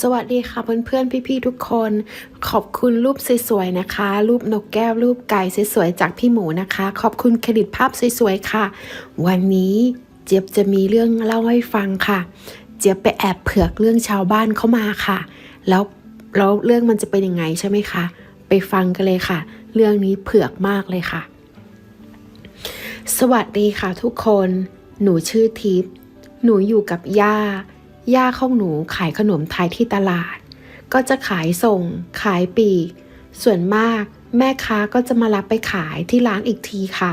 สวัสดีค่ะเพื่อนๆพี่ๆทุกคน ขอบคุณรูปสวยๆนะคะ รูปนกแก้วรูปไก่สวยๆจากพี่หมูนะคะ ขอบคุณเครดิตภาพสวยๆค่ะ วันนี้เจี๊ยบจะมีเรื่องเล่าให้ฟังค่ะ เจี๊ยบไปแอบเผือกเรื่องชาวบ้านเข้ามาค่ะ แล้วแล้วเรื่องมันจะเป็นยังไงใช่ไหมคะ ไปฟังกันเลยค่ะ เรื่องนี้เผือกมากเลยค่ะ สวัสดีค่ะทุกคน หนูชื่อทิพย์หนูอยู่กับย่า ย่าของหนูขายขนมไทยที่ตลาด ก็จะขายส่ง ขายปีก ส่วนมากแม่ค้าก็จะมารับไปขายที่ร้านอีกทีค่ะ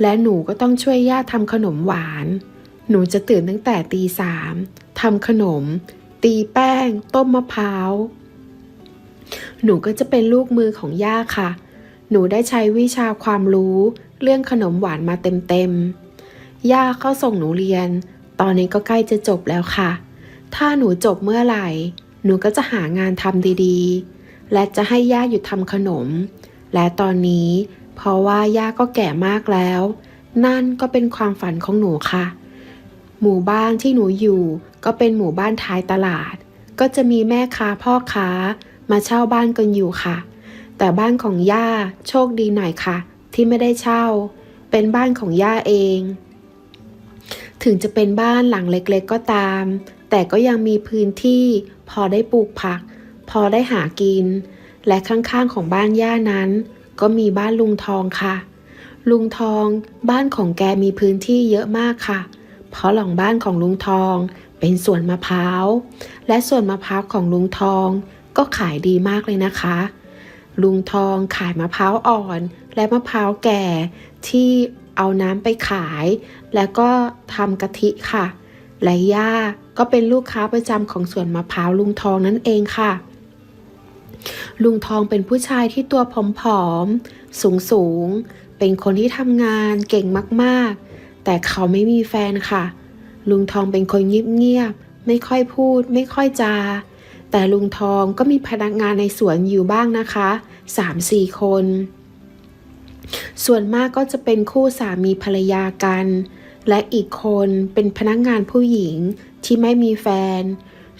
และหนูก็ต้องช่วยย่าทำขนมหวาน หนูจะตื่นตั้งแต่ตีสามทำขนม ตีแป้ง ต้มมะพร้าว หนูก็จะเป็นลูกมือของย่าค่ะ หนูได้ใช้วิชาความรู้เรื่องขนมหวานมาเต็มๆย่าเข้าส่งหนูเรียน ตอนนี้ก็ใกล้จะจบแล้วค่ะ ถ้าหนูจบเมื่อไหร่ หนูก็จะหางานทำดีๆ และจะให้ย่าหยุดทำขนม และตอนนี้เพราะว่าย่าก็แก่มากแล้ว นั่นก็เป็นความฝันของหนูค่ะ หมู่บ้านที่หนูอยู่ก็เป็นหมู่บ้านท้ายตลาด ก็จะมีแม่ค้าพ่อค้ามาเช่าบ้านกันอยู่ค่ะ แต่บ้านของย่าโชคดีหน่อยค่ะ ที่ไม่ได้เช่า เป็นบ้านของย่าเอง ถึงจะเป็นบ้านหลังเล็กๆก็ตาม แต่ก็ยังมีพื้นที่พอได้ปลูกผัก พอได้หากิน และข้างๆของบ้านย่านั้น ก็มีบ้านลุงทองค่ะ ลุงทองบ้านของแกมีพื้นที่เยอะมากค่ะ เพราะหลังบ้านของลุงทองเป็นสวนมะพร้าว และสวนมะพร้าวของลุงทองก็ขายดีมากเลยนะคะ ลุงทองขายมะพร้าวอ่อนและมะพร้าวแก่ที่เอาน้ำไปขาย แล้วก็ทำกะทิค่ะ และย่า ก็เป็นลูกค้าประจำของสวนมะพร้าวลุงทองนั่นเองค่ะ ลุงทองเป็นผู้ชายที่ตัวผอมๆ สูงๆ เป็นคนที่ทำงานเก่งมากๆ แต่เขาไม่มีแฟนค่ะ ลุงทองเป็นคนเงียบๆ ไม่ค่อยพูด ไม่ค่อยจา แต่ลุงทองก็มีพนักงานในสวนอยู่บ้างนะคะ 3-4 คน ส่วนมากก็จะเป็นคู่สามีภรรยากัน และอีกคนเป็นพนักงานผู้หญิง ที่ไม่มีแฟน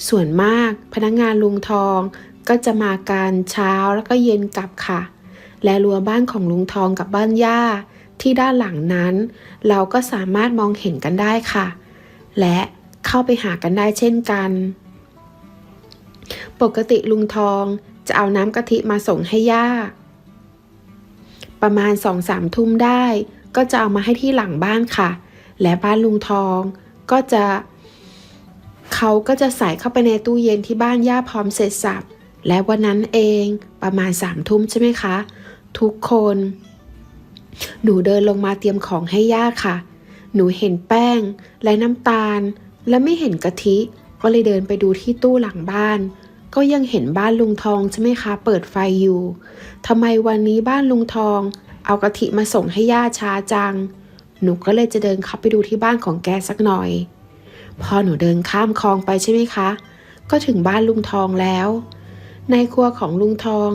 ส่วนมากพนักงานลุงทองก็จะมาการเช้าแล้วก็เย็นกลับค่ะ และรั้วบ้านของลุงทองกับบ้านย่าที่ด้านหลังนั้น เราก็สามารถมองเห็นกันได้ค่ะ และเข้าไปหากันได้เช่นกัน ปกติลุงทองจะเอาน้ำกะทิมาส่งให้ย่า ประมาณสองสามทุ่มได้ ก็จะเอามาให้ที่หลังบ้านค่ะ และบ้านลุงทองก็จะ เขาก็จะใส่เข้าไปในตู้เย็นที่บ้านย่าพร้อมเสร็จสับ และวันนั้นเองประมาณสามทุ่มใช่ไหมคะ ทุกคน หนูเดินลงมาเตรียมของให้ย่าค่ะ หนูเห็นแป้งและน้ำตาล และไม่เห็นกะทิ ก็เลยเดินไปดูที่ตู้หลังบ้าน ก็ยังเห็นบ้านลุงทองใช่ไหมคะ เปิดไฟอยู่ทำไมวันนี้บ้านลุงทอง เอากะทิมาส่งให้ย่าช้าจัง หนูก็เลยจะเดินเข้าไปดูที่บ้านของแกสักหน่อย พอหนูเดินข้ามคลองไปใช่ไหมคะ ก็ถึงบ้านลุงทองแล้ว ในครัวของลุงทอง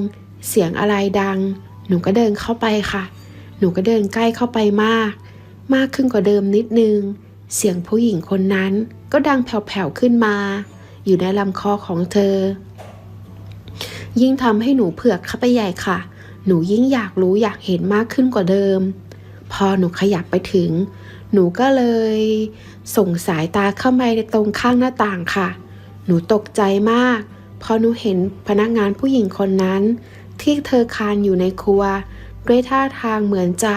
เสียงอะไรดัง หนูก็เดินเข้าไปค่ะ หนูก็เดินใกล้เข้าไปมาก มากขึ้นกว่าเดิมนิดนึง เสียงผู้หญิงคนนั้นก็ดังแผ่วๆขึ้นมา อยู่ในลำคอของเธอ ยิ่งทำให้หนูเผือกเข้าไปใหญ่ค่ะ หนูยิ่งอยากรู้อยากเห็นมากขึ้นกว่าเดิม พอหนูขยับไปถึง หนูก็เลย ส่งสายตาเข้าไปในตรงข้างหน้าต่างค่ะ หนูตกใจมาก พอหนูเห็นพนักงานผู้หญิงคนนั้น ที่เธอคานอยู่ในครัว ด้วยท่าทางเหมือนจะ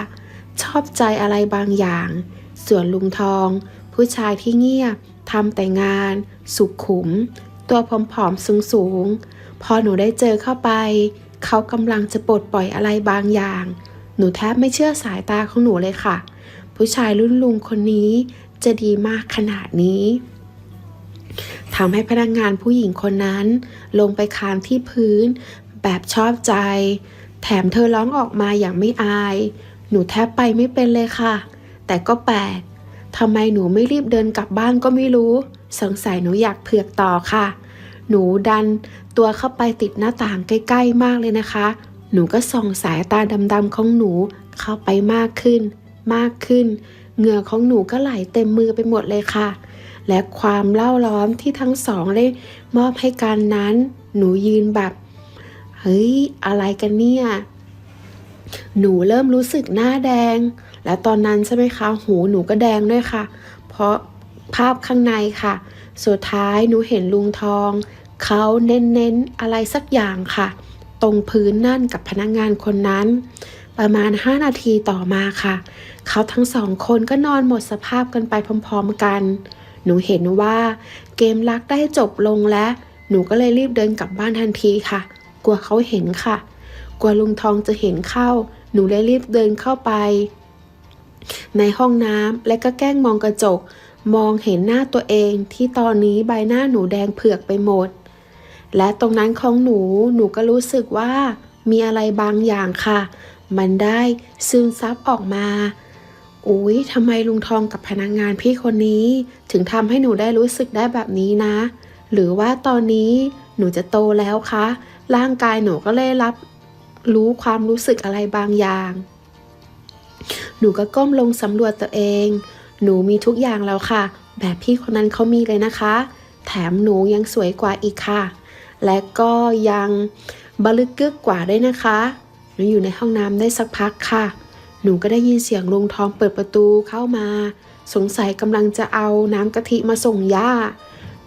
ชอบใจอะไรบางอย่าง ส่วนลุงทอง ผู้ชายที่เงียบทำแต่งาน สุขุม ตัวผอมๆสูงๆ พอหนูได้เจอเข้าไป เขากำลังจะปลดปล่อยอะไรบางอย่าง หนูแทบไม่เชื่อสายตาของหนูเลยค่ะ ผู้ชายรุ่นลุงคนนี้จะดีมากขนาดนี้ทำให้พนักงานผู้หญิงคนนั้น ลงไปคานที่พื้น แบบชอบใจ แถมเธอร้องออกมาอย่างไม่อาย หนูแทบไปไม่เป็นเลยค่ะ แต่ก็แปลกทำไมหนูไม่รีบเดินกลับบ้านก็ไม่รู้ สงสัยหนูอยากเผือกต่อค่ะ หนูดันตัวเข้าไปติดหน้าต่างใกล้ ๆ มากเลยนะคะ หนูก็ส่องสายตาดำๆของหนูเข้าไปมากขึ้น มากขึ้น เหงื่อของหนูก็ไหลเต็มมือไปหมดเลยค่ะ และความเล่าร้อนที่ทั้งสองได้มอบให้กันนั้น หนูยืนแบบ เฮ้ย อะไรกันเนี่ย หนูเริ่มรู้สึกหน้าแดง และตอนนั้นใช่ไหมคะ หูหนูก็แดงด้วยค่ะ เพราะภาพข้างในค่ะ สุดท้ายหนูเห็นลุงทอง เขาเน้นๆอะไรสักอย่างค่ะ ตรงพื้นนั่นกับพนักงานคนนั้น ประมาณ 5 นาทีต่อมาค่ะ เขาทั้งสองคนก็นอนหมดสภาพกันไปพร้อมๆกัน หนูเห็นว่าเกมรักได้จบลงและ หนูก็เลยรีบเดินกลับบ้านทันทีค่ะ กลัวเขาเห็นค่ะ กลัวลุงทองจะเห็นเข้า หนูเลยรีบเดินเข้าไป ในห้องน้ำและก็แกล้งมองกระจก มองเห็นหน้าตัวเองที่ตอนนี้ใบหน้าหนูแดงเผือกไปหมด และตรงนั้นของหนูหนูก็รู้สึกว่ามีอะไรบางอย่างค่ะ มันได้ซึมซับออกมา อุ๊ยทำไมลุงทองกับพนักงงานพี่คนนี้ ถึงทำให้หนูได้รู้สึกได้แบบนี้นะ หรือว่าตอนนี้หนูจะโตแล้วคะ ร่างกายหนูก็เลยรับรู้ความรู้สึกอะไรบางอย่าง หนูก็ก้มลงสำรวจตัวเอง หนูมีทุกอย่างแล้วค่ะ แบบพี่คนนั้นเขามีเลยนะคะ แถมหนูยังสวยกว่าอีกค่ะ และก็ยังบลึกกึกกว่าด้วยนะคะ นูอยู่ในห้องน้ำได้สักพักค่ะ หนูก็ได้ยินเสียงลุงทองเปิดประตูเข้ามา สงสัยกำลังจะเอาน้ำกะทิมาส่งย่า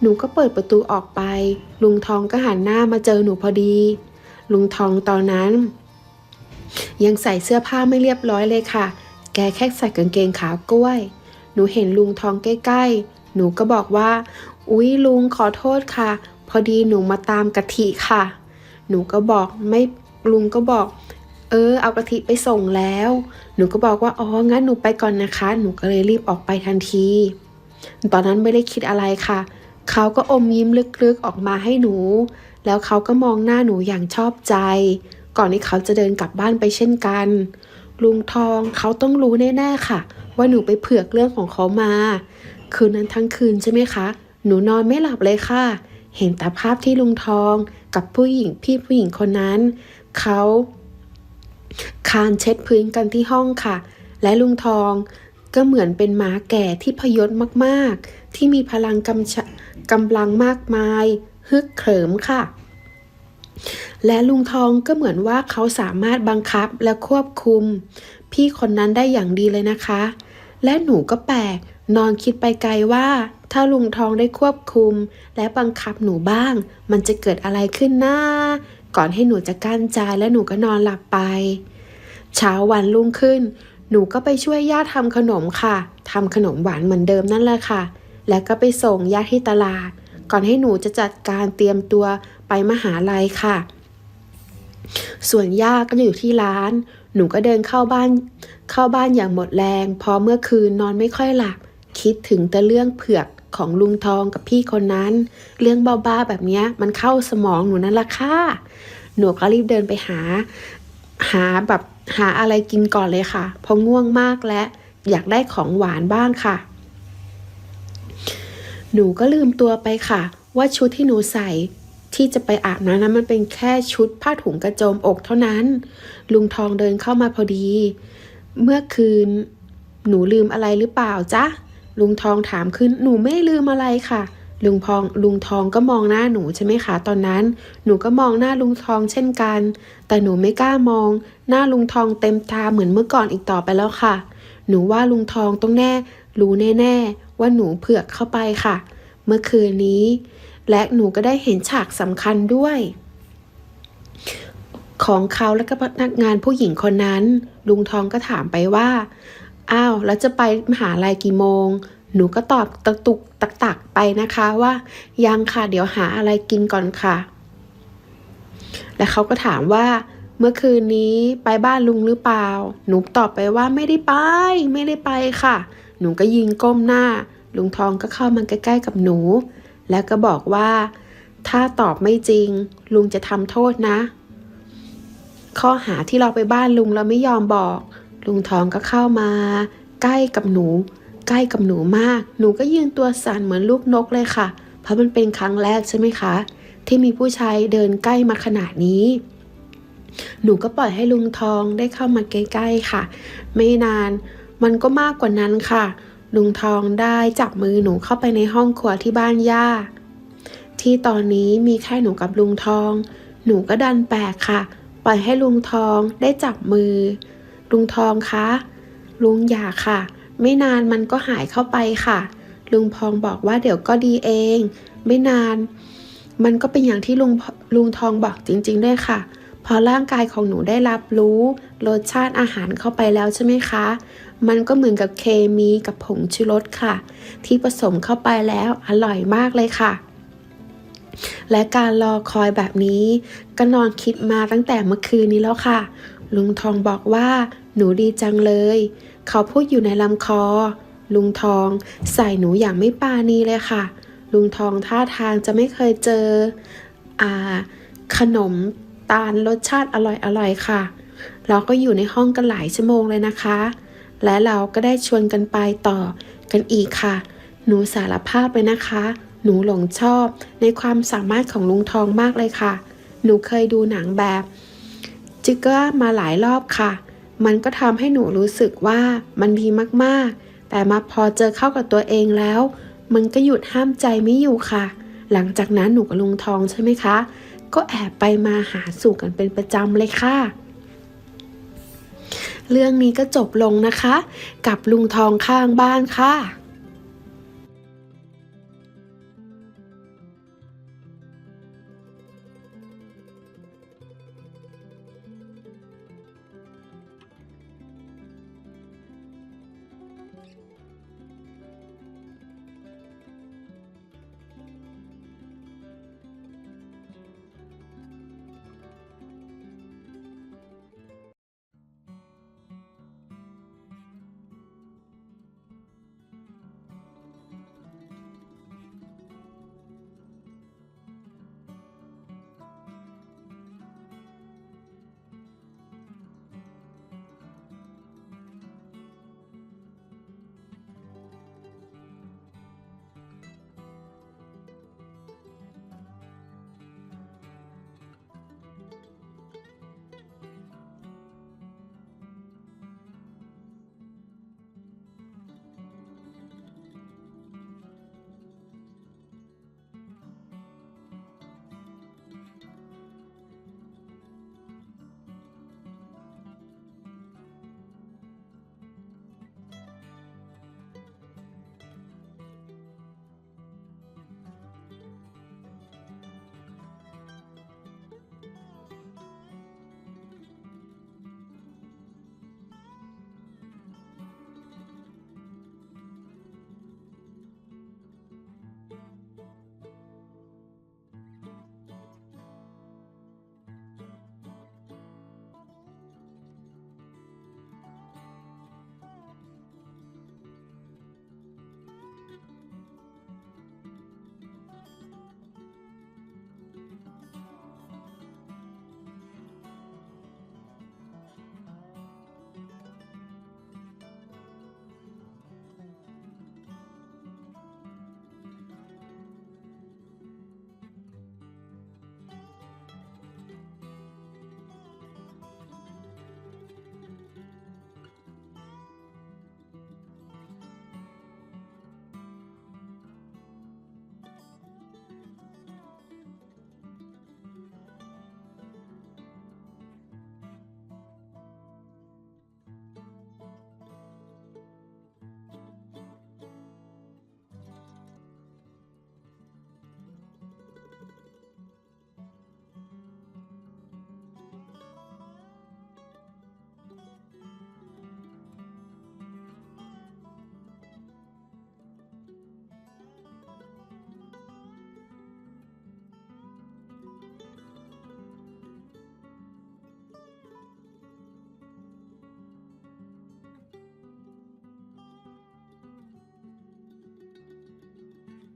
หนูก็เปิดประตูออกไป ลุงทองก็หันหน้ามาเจอหนูพอดี ลุงทองตอนนั้น ยังใส่เสื้อผ้าไม่เรียบร้อยเลยค่ะ แกแค่ใส่กางเกงขากล้วย หนูเห็นลุงทองใกล้ๆ หนูก็บอกว่า อุ๊ยลุงขอโทษค่ะ พอดีหนูมาตามกะทิค่ะ หนูก็บอกไม่ลุงก็บอก เออเอากะทิไปส่งแล้ว หนูก็บอกว่าอ๋องั้นหนูไปก่อนนะคะ หนูก็เลยรีบออกไปทันที ตอนนั้นไม่ได้คิดอะไรค่ะ เขาก็อมยิ้มลึกๆออกมาให้หนู แล้วเขาก็มองหน้าหนูอย่างชอบใจ ก่อนที่เขาจะเดินกลับบ้านไปเช่นกัน ลุงทองเขาต้องรู้แน่ๆค่ะ ว่าหนูไปเผือกเรื่องของเขามา คืนนั้นทั้งคืนใช่ไหมคะ หนูนอนไม่หลับเลยค่ะ เห็นแต่ภาพที่ลุงทองกับผู้หญิงพี่ผู้หญิงคนนั้น เขา คานเช็ดพื้นกันที่ห้องค่ะ และลุงทองก็เหมือนเป็นหมาแก่ที่พยศมากๆ ที่มีพลังกำกำลังมากมายฮึกเขิมค่ะ และลุงทองก็เหมือนว่าเขาสามารถบังคับและควบคุม พี่คนนั้นได้อย่างดีเลยนะคะ และหนูก็แปลกนอนคิดไปไกลว่า ถ้าลุงทองได้ควบคุม และบังคับหนูบ้าง มันจะเกิดอะไรขึ้นนะ ก่อนให้หนูจะกั้นใจและหนูก็นอนหลับไป เช้าวันรุ่งขึ้น หนูก็ไปช่วยย่าทำขนมค่ะทำขนมหวานเหมือนเดิมนั่นแหละค่ะ แล้วก็ไปส่งย่าที่ตลาด ก่อนให้หนูจะจัดการเตรียมตัวไปมหาลัยค่ะ ส่วนย่าก็อยู่ที่ร้าน หนูก็เดินเข้าบ้าน เข้าบ้านอย่างหมดแรง พอเมื่อคืนนอนไม่ค่อยหลับ คิดถึงแต่เรื่องเผือก ของลุงทองกับพี่คนนั้น เรื่องบ้าๆแบบนี้มันเข้าสมองหนูนั่นละค่ะหนูก็รีบเดินไปหา หาแบบหาอะไรกินก่อนเลยค่ะเพราะง่วงมากและอยากได้ของหวานบ้างค่ะ หนูก็ลืมตัวไปค่ะ ว่าชุดที่หนูใส่ที่จะไปอาบน้ำนั้นมันเป็นแค่ชุดผ้าถุงกระโจมอกเท่านั้น ลุงทองเดินเข้ามาพอดี เมื่อคืนหนูลืมอะไรหรือเปล่าจ๊ะ ลุงทองถามขึ้นหนูไม่ลืมอะไรค่ะ ลุงพองลุงทองก็มองหน้าหนูใช่ไหมคะตอนนั้น หนูก็มองหน้าลุงทองเช่นกัน แต่หนูไม่กล้ามอง หน้าลุงทองเต็มตาเหมือนเมื่อก่อนอีกต่อไปแล้วค่ะ หนูว่าลุงทองต้องแน่ รู้แน่ๆว่าหนูเผือกเข้าไปค่ะ เมื่อคืนนี้ และหนูก็ได้เห็นฉากสำคัญด้วยของเขาและก็พนักงานผู้หญิงคนนั้น ลุงทองก็ถามไปว่า อ้าวแล้วจะไปมหาลัยกี่โมง หนูก็ตอบตะตุกตักตักไปนะคะว่า ยังค่ะเดี๋ยวหาอะไรกินก่อนค่ะ และเขาก็ถามว่า เมื่อคืนนี้ไปบ้านลุงหรือเปล่า หนูตอบไปว่าไม่ได้ไป ไม่ได้ไปค่ะ หนูก็ยิงก้มหน้า ลุงทองก็เข้ามาใกล้ๆกับหนู แล้วก็บอกว่า ถ้าตอบไม่จริง ลุงจะทำโทษนะ ข้อหาที่เราไปบ้านลุงแล้วไม่ยอมบอก ลุงทองก็เข้ามา ใกล้กับหนู ใกล้กับหนูมาก หนูก็ยืนตัวสั่นเหมือนลูกนกเลยค่ะ เพราะมันเป็นครั้งแรกใช่ไหมคะ ที่มีผู้ชายเดินใกล้มาขนาดนี้ หนูก็ปล่อยให้ลุงทองได้เข้ามาใกล้ๆค่ะ ไม่นาน มันก็มากกว่านั้นค่ะ ลุงทองได้จับมือหนูเข้าไปในห้องครัวที่บ้านย่า ที่ตอนนี้มีแค่หนูกับลุงทอง หนูก็ดันแปลกค่ะ ปล่อยให้ลุงทองได้จับมือ ลุงทองคะ ลุงอย่าค่ะ ไม่นานมันก็หายเข้าไปค่ะ ลุงพองบอกว่าเดี๋ยวก็ดีเอง ไม่นาน มันก็เป็นอย่างที่ลุงลุงทองบอกจริง ๆ ด้วยค่ะ พอร่างกายของหนูได้รับรู้รสชาติอาหารเข้าไปแล้วใช่ไหมคะ มันก็เหมือนกับเคมีกับผงชูรสค่ะ ที่ผสมเข้าไปแล้วอร่อยมากเลยค่ะและการรอคอยแบบนี้ ก็นอนคิดมาตั้งแต่เมื่อคืนนี้แล้วค่ะ ลุงทองบอกว่า หนูดีจังเลย เขาพูดอยู่ในลำคอ ลุงทองใส่หนูอย่างไม่ปราณีเลยค่ะ ลุงทองท่าทางจะไม่เคยเจออ่าขนมตาลรสชาติอร่อยๆค่ะ เราก็อยู่ในห้องกันหลายชั่วโมงเลยนะคะ และเราก็ได้ชวนกันไปต่อกันอีกค่ะ หนูสารภาพเลยนะคะ หนูหลงชอบในความสามารถของลุงทองมากเลยค่ะ หนูเคยดูหนังแบบ จิกเกอร์มาหลายรอบค่ะ มันก็ทำให้หนูรู้สึกว่ามันดีมากๆ แต่มาพอเจอเข้ากับตัวเองแล้ว มันก็หยุดห้ามใจไม่อยู่ค่ะ หลังจากนั้นหนูกับลุงทองใช่ไหมคะ ก็แอบไปมาหาสู่กันเป็นประจำเลยค่ะเรื่องนี้ก็จบลงนะคะ กับลุงทองข้างบ้านค่ะ